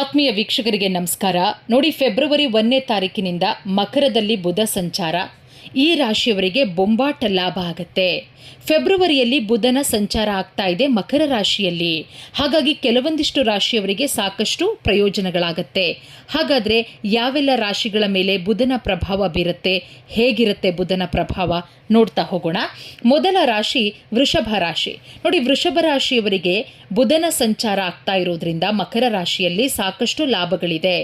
ಆತ್ಮೀಯ ವೀಕ್ಷಕರಿಗೆ ನಮಸ್ಕಾರ. ನೋಡಿ ಫೆಬ್ರವರಿ ಒಂದನೇ ತಾರೀಕಿನಿಂದ ಮಕರದಲ್ಲಿ ಬುಧ ಸಂಚಾರ. ಈ ರಾಶಿಯವರಿಗೆ ಬೊಂಬಾಟ ಲಾಭ ಆಗುತ್ತೆ. ಫೆಬ್ರವರಿಯಲ್ಲಿ ಬುಧನ ಸಂಚಾರ ಆಗ್ತಾ ಇದೆ ಮಕರ ರಾಶಿಯಲ್ಲಿ. ಹಾಗಾಗಿ ಕೆಲವೊಂದಿಷ್ಟು ರಾಶಿಯವರಿಗೆ ಸಾಕಷ್ಟು ಪ್ರಯೋಜನಗಳಾಗತ್ತೆ. ಹಾಗಾದರೆ ಯಾವೆಲ್ಲ ರಾಶಿಗಳ ಮೇಲೆ ಬುಧನ ಪ್ರಭಾವ ಬೀರುತ್ತೆ, ಹೇಗಿರುತ್ತೆ ಬುಧನ ಪ್ರಭಾವ ನೋಡ್ತಾ ಹೋಗೋಣ. ಮೊದಲ ರಾಶಿ ವೃಷಭ ರಾಶಿ. ನೋಡಿ, ವೃಷಭ ರಾಶಿಯವರಿಗೆ ಬುಧನ ಸಂಚಾರ ಆಗ್ತಾ ಇರೋದ್ರಿಂದ ಮಕರ ರಾಶಿಯಲ್ಲಿ ಸಾಕಷ್ಟು ಲಾಭಗಳಿದೆ.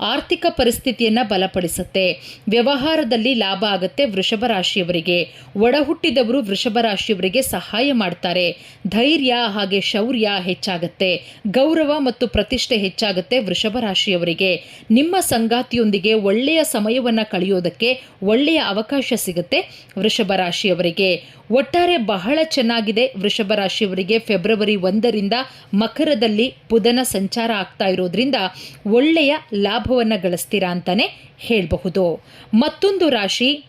ಆರ್ಥಿಕ ಪರಿಸ್ಥಿತಿಯನ್ನು ಬಲಪಡಿಸುತ್ತೆ. ವ್ಯವಹಾರದಲ್ಲಿ ಲಾಭ ಆಗುತ್ತೆ ವೃಷಭ ರಾಶಿಯವರಿಗೆ, ಒಡಹುಟ್ಟಿದವರು ವೃಷಭ ರಾಶಿಯವರಿಗೆ ಸಹಾಯ ಮಾಡ್ತಾರೆ. ಧೈರ್ಯ ಹಾಗೆ ಶೌರ್ಯ ಹೆಚ್ಚಾಗತ್ತೆ. ಗೌರವ ಮತ್ತು ಪ್ರತಿಷ್ಠೆ ಹೆಚ್ಚಾಗುತ್ತೆ ವೃಷಭ ರಾಶಿಯವರಿಗೆ. ನಿಮ್ಮ ಸಂಗಾತಿಯೊಂದಿಗೆ ಒಳ್ಳೆಯ ಸಮಯವನ್ನು ಕಳೆಯೋದಕ್ಕೆ ಒಳ್ಳೆಯ ಅವಕಾಶ ಸಿಗುತ್ತೆ ವೃಷಭ ರಾಶಿಯವರಿಗೆ. ಒಟ್ಟಾರೆ ಬಹಳ ಚೆನ್ನಾಗಿದೆ ವೃಷಭ ರಾಶಿಯವರಿಗೆ ಫೆಬ್ರವರಿ ಒಂದರಿಂದ ಮಕರದಲ್ಲಿ ಬುಧನ ಸಂಚಾರ ಆಗ್ತಾ ಇರೋದ್ರಿಂದ ಒಳ್ಳೆಯ ಲಾಭವನ್ನು ಗಳಿಸ್ತೀರಾ ಅಂತಾನೆ ಹೇಳಬಹುದು. ಮತ್ತೊಂದು ರಾಶಿ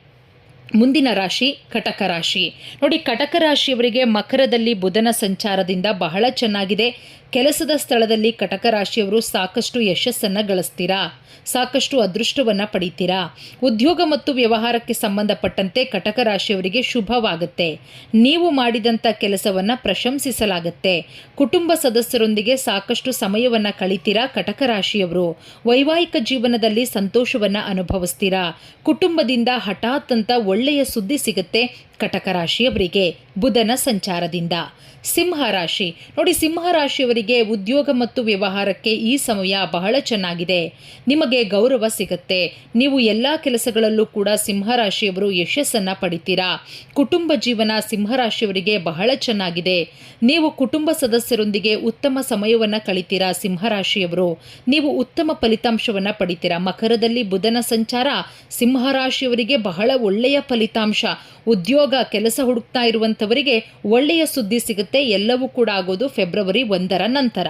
ಮುಂದಿನ ರಾಶಿ ಕಟಕ ರಾಶಿ. ನೋಡಿ, ಕಟಕ ರಾಶಿಯವರಿಗೆ ಮಕರದಲ್ಲಿ ಬುಧನ ಸಂಚಾರದಿಂದ ಬಹಳ ಚೆನ್ನಾಗಿದೆ. ಕೆಲಸದ ಸ್ಥಳದಲ್ಲಿ ಕಟಕ ರಾಶಿಯವರು ಸಾಕಷ್ಟು ಯಶಸ್ಸನ್ನು ಗಳಿಸ್ತೀರಾ? ಸಾಕಷ್ಟು ಅದೃಷ್ಟವನ್ನು ಪಡಿತೀರಾ? ಉದ್ಯೋಗ ಮತ್ತು ವ್ಯವಹಾರಕ್ಕೆ ಸಂಬಂಧಪಟ್ಟಂತೆ ಕಟಕ ರಾಶಿಯವರಿಗೆ ಶುಭವಾಗುತ್ತೆ. ನೀವು ಮಾಡಿದಂಥ ಕೆಲಸವನ್ನು ಪ್ರಶಂಸಿಸಲಾಗುತ್ತೆ. ಕುಟುಂಬ ಸದಸ್ಯರೊಂದಿಗೆ ಸಾಕಷ್ಟು ಸಮಯವನ್ನು ಕಳಿತೀರಾ ಕಟಕ ರಾಶಿಯವರು? ವೈವಾಹಿಕ ಜೀವನದಲ್ಲಿ ಸಂತೋಷವನ್ನು ಅನುಭವಿಸ್ತೀರಾ? ಕುಟುಂಬದಿಂದ ಹಠಾತ್ ಅಂತ ಒಳ್ಳೆಯ ಸುದ್ದಿ ಸಿಗುತ್ತೆ ಕಟಕ ರಾಶಿಯವರಿಗೆ, ಬುಧನ ಸಂಚಾರದಿಂದ. ಸಿಂಹ ರಾಶಿ. ನೋಡಿ, ಸಿಂಹ ರಾಶಿಯವರಿಗೆ ಉದ್ಯೋಗ ಮತ್ತು ವ್ಯವಹಾರಕ್ಕೆ ಈ ಸಮಯ ಬಹಳ ಚೆನ್ನಾಗಿದೆ. ನಿಮಗೆ ಗೌರವ ಸಿಗುತ್ತೆ. ನೀವು ಎಲ್ಲ ಕೆಲಸಗಳಲ್ಲೂ ಕೂಡ ಸಿಂಹ ರಾಶಿಯವರು ಯಶಸ್ಸನ್ನು ಪಡಿತೀರಾ? ಕುಟುಂಬ ಜೀವನ ಸಿಂಹ ರಾಶಿಯವರಿಗೆ ಬಹಳ ಚೆನ್ನಾಗಿದೆ. ನೀವು ಕುಟುಂಬ ಸದಸ್ಯರೊಂದಿಗೆ ಉತ್ತಮ ಸಮಯವನ್ನು ಕಳಿತೀರಾ ಸಿಂಹ ರಾಶಿಯವರು? ನೀವು ಉತ್ತಮ ಫಲಿತಾಂಶವನ್ನು ಪಡಿತೀರಾ? ಮಕರದಲ್ಲಿ ಬುಧನ ಸಂಚಾರ ಸಿಂಹ ರಾಶಿಯವರಿಗೆ ಬಹಳ ಒಳ್ಳೆಯ ಫಲಿತಾಂಶ. ಉದ್ಯೋಗ ಕೆಲಸ ಹುಡುಕ್ತಾ ಇರುವಂಥವರಿಗೆ ಒಳ್ಳೆಯ ಸುದ್ದಿ ಸಿಗುತ್ತೆ, ಎಲ್ಲವೂ ಕೂಡ ಆಗೋದು ಫೆಬ್ರವರಿ ಒಂದರ ನಂತರ.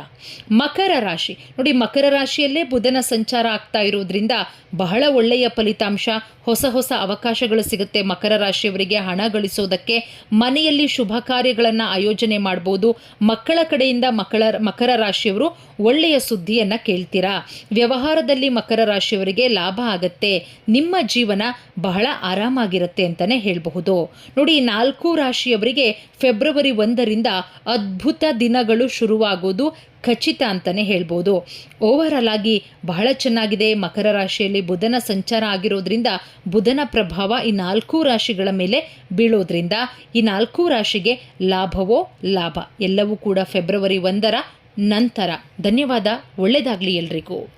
ಮಕರ ರಾಶಿ. ನೋಡಿ, ಮಕರ ರಾಶಿಯಲ್ಲೇ ಬುಧನ ಸಂಚಾರ ಆಗ್ತಾ ಇರೋದ್ರಿಂದ ಬಹಳ ಒಳ್ಳೆಯ ಫಲಿತಾಂಶ. ಹೊಸ ಹೊಸ ಅವಕಾಶಗಳು ಸಿಗುತ್ತೆ ಮಕರ ರಾಶಿಯವರಿಗೆ. ಹಣ ಗಳಿಸೋದಕ್ಕೆ ಮನೆಯಲ್ಲಿ ಶುಭ ಕಾರ್ಯಗಳನ್ನು ಆಯೋಜನೆ ಮಾಡ್ಬೋದು. ಮಕ್ಕಳ ಕಡೆಯಿಂದ ಮಕ್ಕಳ, ಮಕರ ರಾಶಿಯವರು ಒಳ್ಳೆಯ ಸುದ್ದಿಯನ್ನು ಕೇಳ್ತೀರಾ? ವ್ಯವಹಾರದಲ್ಲಿ ಮಕರ ರಾಶಿಯವರಿಗೆ ಲಾಭ ಆಗತ್ತೆ. ನಿಮ್ಮ ಜೀವನ ಬಹಳ ಆರಾಮಾಗಿರುತ್ತೆ. ಅಂತಲೇ ಹೇಳಬಹುದು. ನೋಡಿ, ನಾಲ್ಕು ರಾಶಿಯವರಿಗೆ ಫೆಬ್ರವರಿ ಒಂದರಿಂದ ಅದ್ಭುತ ದಿನಗಳು ಶುರುವಾಗೋದು ಖಚಿತ ಅಂತಲೇ ಹೇಳ್ಬೋದು ಓವರಾಲ್ ಆಗಿ ಬಹಳ ಚೆನ್ನಾಗಿದೆ. ಮಕರ ರಾಶಿಯಲ್ಲಿ ಬುಧನ ಸಂಚಾರ ಆಗಿರೋದ್ರಿಂದ ಬುಧನ ಪ್ರಭಾವ ಈ ನಾಲ್ಕು ರಾಶಿಗಳ ಮೇಲೆ ಬೀಳೋದ್ರಿಂದ ಈ ನಾಲ್ಕು ರಾಶಿಗೆ ಲಾಭವೋ ಲಾಭ? ಎಲ್ಲವೂ ಕೂಡ ಫೆಬ್ರವರಿ ಒಂದರ ನಂತರ. ಧನ್ಯವಾದ. ಒಳ್ಳೆಯದಾಗಲಿ ಎಲ್ರಿಗೂ.